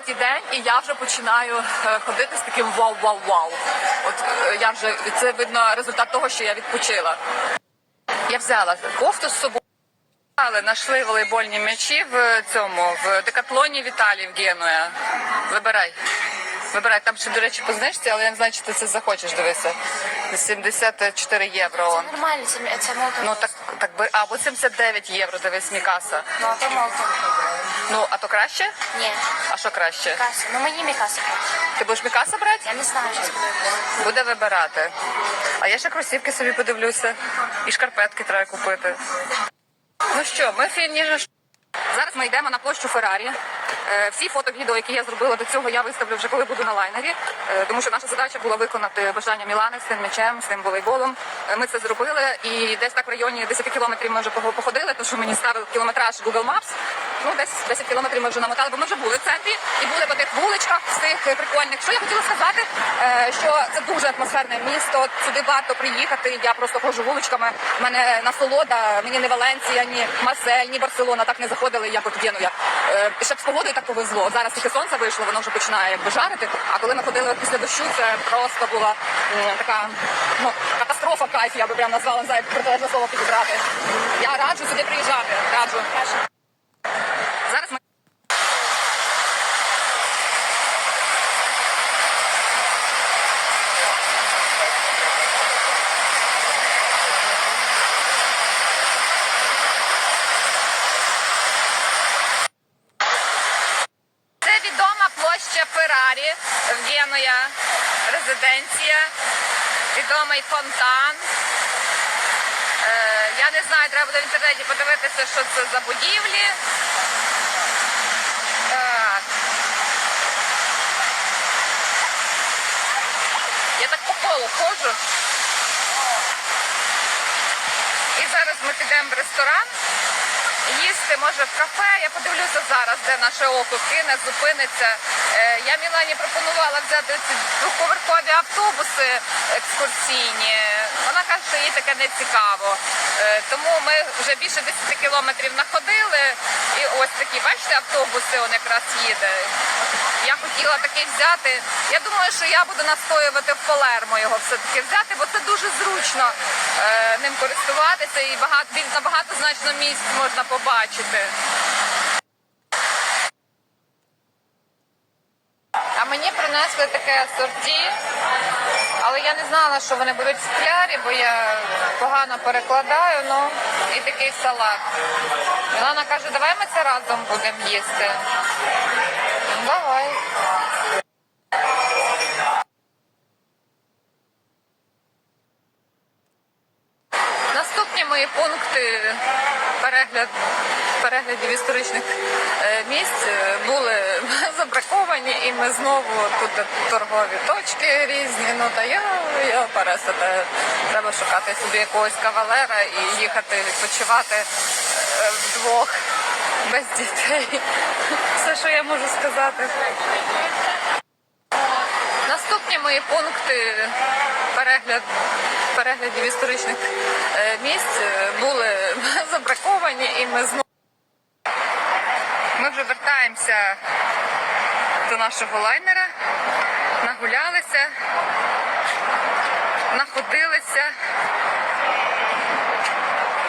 третій день, і я вже починаю е, ходити з таким вау-вау-вау. От е, я вже це видно результат того, що я відпочила. Я взяла кофту з собою. Але знайшли волейбольні м'ячі в цьому в декатлоні в Італії в Генуя. Вибирай. Вибирай, там ще, до речі, по знижці, але я не знаю, чи ти це захочеш дивися. 74 євро. он. Нормально, це, це молотом. Ну так, так би, а, от 79 євро, дивись, Мікаса. Ну, а то молотом. Ну, а то краще? Ні, А що краще? каса. Ну мені мікаса. Ти будеш Мікаса брати? Я не знаю, що буде. Буде вибирати. А я ще кросівки собі подивлюся. І шкарпетки треба купити. Ну що, ми фініш. Зараз ми йдемо на площу Феррарі. Е, Всі фото, відео, які я зробила до цього, я виставлю вже коли буду на лайнері, Е, тому що наша задача була виконати бажання Мілани з цим м'ячем, з тим волейболом. Е, Ми це зробили, і десь так в районі 10 кілометрів ми вже пого- походили, тому що мені ставив кілометраж Google Maps. Ну, десь 10 кілометрів ми вже намотали, бо ми вже були в центрі і були по тих вуличках з е, прикольних. Що я хотіла сказати, е, що це дуже атмосферне місто. Сюди варто приїхати. Я просто ходжу вуличками. У мене насолода, мені не Валенція, ні Марсель, ні Барселона так не заходили, як от Генуя. Е, Ще б з погодою так повезло. Зараз тільки сонце вийшло, воно вже починає якби жарити. А коли ми ходили після дощу, це просто була така ну, катастрофа кайф, я би прям назвала, знаю, протилежне слово підібрати. Я раджу сюди приїжджати. Раджу. Зараз ми. Це відома площа Феррарі в Генуя, резиденція, відомий фонтан. Е, я не знаю, треба буде в інтернеті подивитися, що це за будівлі. Так. Я так по колу ходжу. І зараз ми підемо в ресторан. Їсти може в кафе. Я подивлюся зараз, де наше око кине, зупиниться. Е, Я Мілані пропонувала взяти ці двохповерхові автобуси екскурсійні. Вона каже, що їй таке не цікаво. Е, Тому ми вже більше 10 кілометрів находили. І ось такі, бачите, автобуси он якраз їде. Я хотіла такий взяти. Я думаю, що я буду настоювати в Палермо його все-таки взяти, бо це дуже зручно е, ним користуватися і багато більш набагато значно місць можна побачити. А мені принесли таке асорті, але я не знала, що вони будуть склярі, бо я погано перекладаю, ну і такий салат. Вона каже, давай ми це разом будемо їсти. Ну, Давай. Наступні мої пункти перегляд, переглядів історичних е, місць е, були забраковані, і ми знову тут торгові точки різні. Ну та я, я пересити. Треба шукати собі якогось кавалера і їхати відпочивати е, вдвох без дітей. Все, що я можу сказати. Наступні мої пункти перегляд, переглядів історичних місць були забраковані, і ми знову ми вже вертаємося до нашого лайнера, нагулялися, находилися,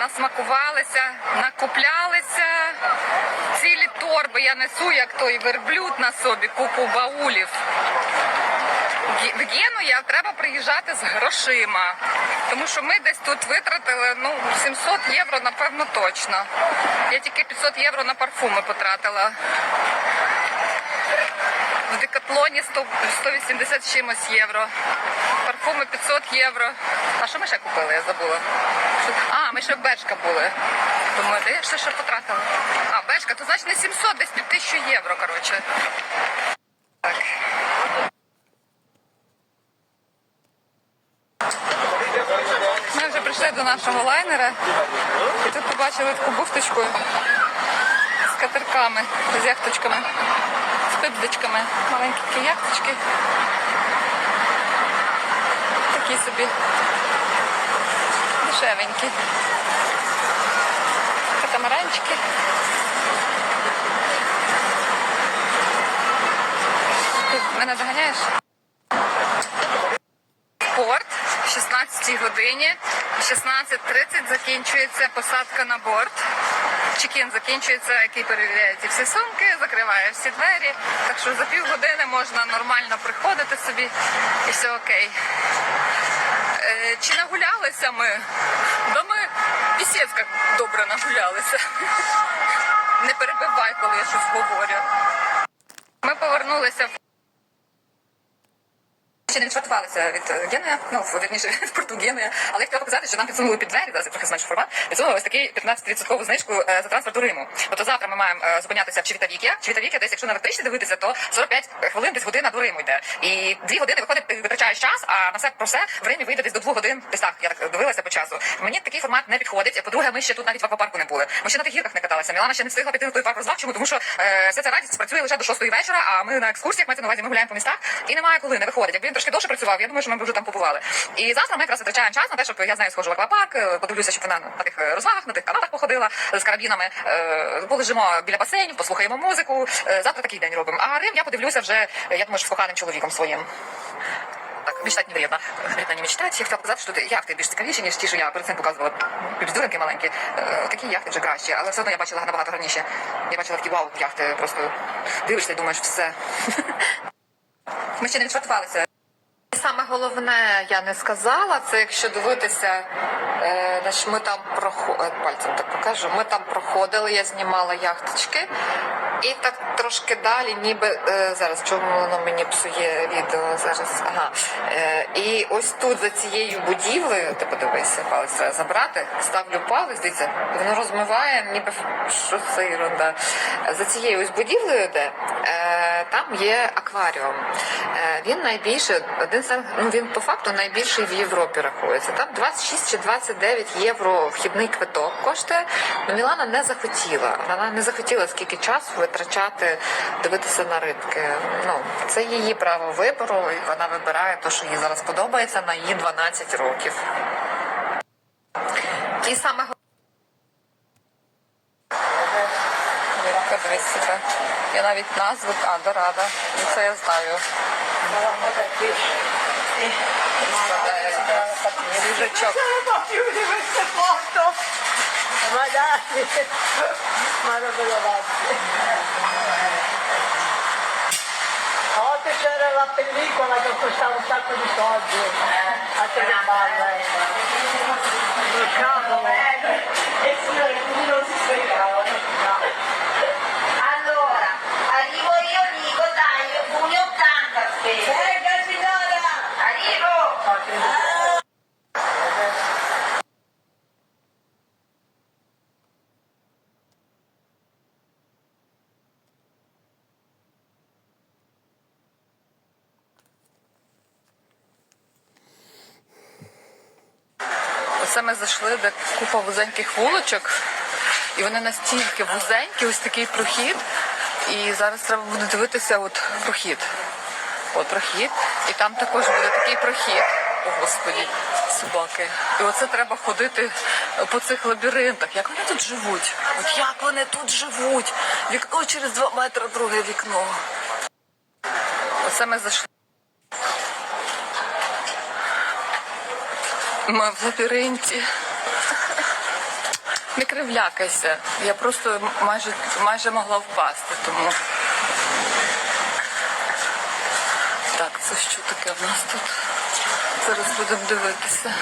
насмакувалися, накуплялися. Цілі торби я несу, як той верблюд на собі, купу баулів. В Гену я треба приїжджати з грошима, тому що ми десь тут витратили ну 700 євро, напевно, точно. Я тільки 500 євро на парфуми потратила. В декатлоні 100, 180 чимось євро. Парфуми 500 євро. А що ми ще купили? Я забула. А, ми ще в Бершка були. Думаю, де я ще що потратила? А, Бершка, то значить не 700, десь під 1000 євро, коротше. Так. Ми вже прийшли нашого лайнера і тут побачили таку бухточку з катерками, з яхточками, з пиздочками. Маленькі такі яхточки. Такі собі дешевенькі. Катамаранчики. Мене доганяєш? Годині. В 16.30 закінчується посадка на борт. Чекін закінчується, який перевіряє ці всі сумки, закриває всі двері. Так що за півгодини можна нормально приходити собі і все окей. Е, чи нагулялися ми? Да ми пісець як добре нагулялися. Не перебивай, коли я щось говорю. Ми повернулися в Ще не відшвартувалися від е, Генуя, ну, вірніше, від порту Генуя. Але я хотіла показати, що нам підсунули під двері, зараз трохи зменшу формат, підсунули ось такий 15% знижку е, за транспорт до Риму. Тобто завтра ми маємо е, зупинятися в Чивітавікі. Чивітавікі десь, якщо на електричці дивитися, то 45 хвилин десь година до Риму йде. І дві години виходить, ти витрачаєш час, а на все про все в Римі вийде десь до двох годин. Десь так, я так дивилася по часу. Мені такий формат не підходить. По-друге, ми ще тут навіть в аквапарку не були. Ми ще на тих гірках не каталися. Мілана ще не встигла піти на той парк розваг. Чому? Тому що е, вся ця радість працює лише до 6 вечора, а ми на екскурсіях, мається на увазі, ми гуляємо по містах і немає коли, не виходить. Якби він трошки довше працював, я думаю, що ми б вже там побували. І завтра ми якраз витрачаємо час на те, щоб я з нею схожу в аквапарк, е, подивлюся, щоб вона на тих е, розвагах, на тих канатах походила з карабінами, е, полежимо біля басейнів, послухаємо музику. Е, Завтра такий день робимо. А Рим я подивлюся вже, е, я думаю, що з коханим чоловіком своїм. Так, мечтать не вредно. Вредно не мечтать. Я хотіла показати, що тут яхти більш цікавіші, ніж ті, що я перед цим показувала. Півздуринки маленькі. Е, Такі яхти вже кращі, але все одно я бачила набагато гарніше. Я бачила такі вау, яхти просто дивишся і думаєш, все. Ми ще не відшвартувалися. Головне я не сказала, це якщо дивитися, е, значить, ми там проходили, пальцем так покажу, ми там проходили, я знімала яхточки. І так трошки далі, ніби е, зараз чому воно мені псує відео зараз. Ага. Е, і ось тут за цією будівлею, ти подивися, палець треба забрати, ставлю палець, дивіться, воно розмиває, ніби що це ерунда. За цією ось будівлею, де е, там є акваріум. Е, він найбільший, один з ну він по факту найбільший в Європі рахується. Там 26 чи 29 євро вхідний квиток коштує. Ну, Мілана не захотіла. Вона не захотіла скільки часу витрачати, дивитися на рибки. Ну це її право вибору, і вона вибирає те, що їй зараз подобається на її 12 років. І саме Вірка, дивись. Я навіть назву а, дорада. Ну, це я знаю. Свіжачок. queste foto notte c'era la pellicola che costava un sacco di soldi eh, a telebarla. Eh. Cavolo! Eh, e sì, non si spiegava. Allora, arrivo io, dico, dai, 1,80 spesa. Venga Gasinara! Arrivo! Ah, Оце ми зайшли, де купа вузеньких вулочок, і вони настільки вузенькі, ось такий прохід. І зараз треба буде дивитися от прохід. От прохід. І там також буде такий прохід. О, Господі, собаки. І оце треба ходити по цих лабіринтах. Як вони тут живуть? От як вони тут живуть? Вікно через два метри, друге вікно. Оце ми зайшли. Ми в лабіринті. Не кривлякайся. Я просто майже, майже могла впасти, тому. Так, це що таке в нас тут? Зараз будемо дивитися.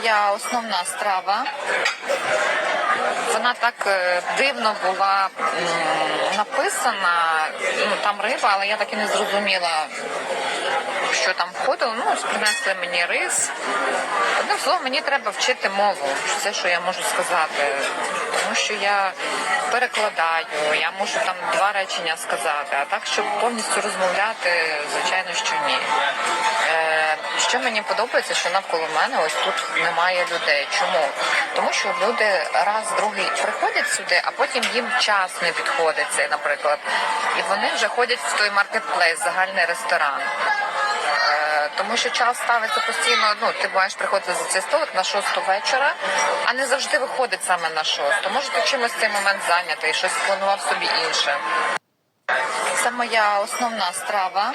Моя основна страва. вона так е, дивно була написана. Ну там риба, але я так і не зрозуміла, що там входило. Ну, принесли мені рис. Одним словом, мені треба вчити мову. Все, що я можу сказати. Тому що я перекладаю, я можу там два речення сказати, а так, щоб повністю розмовляти, звичайно, що ні. Е, що мені подобається, що навколо мене ось тут немає людей. Чому? Тому що люди раз, другий приходять сюди, а потім їм час не підходить цей, наприклад. І вони вже ходять в той маркетплейс, загальний ресторан. Тому що час ставиться постійно. Ну ти маєш приходити за цей столик на шосту вечора, а не завжди виходить саме на шосту. Може, ти чимось цей момент зайнятий, щось спланував собі інше. Це моя основна страва.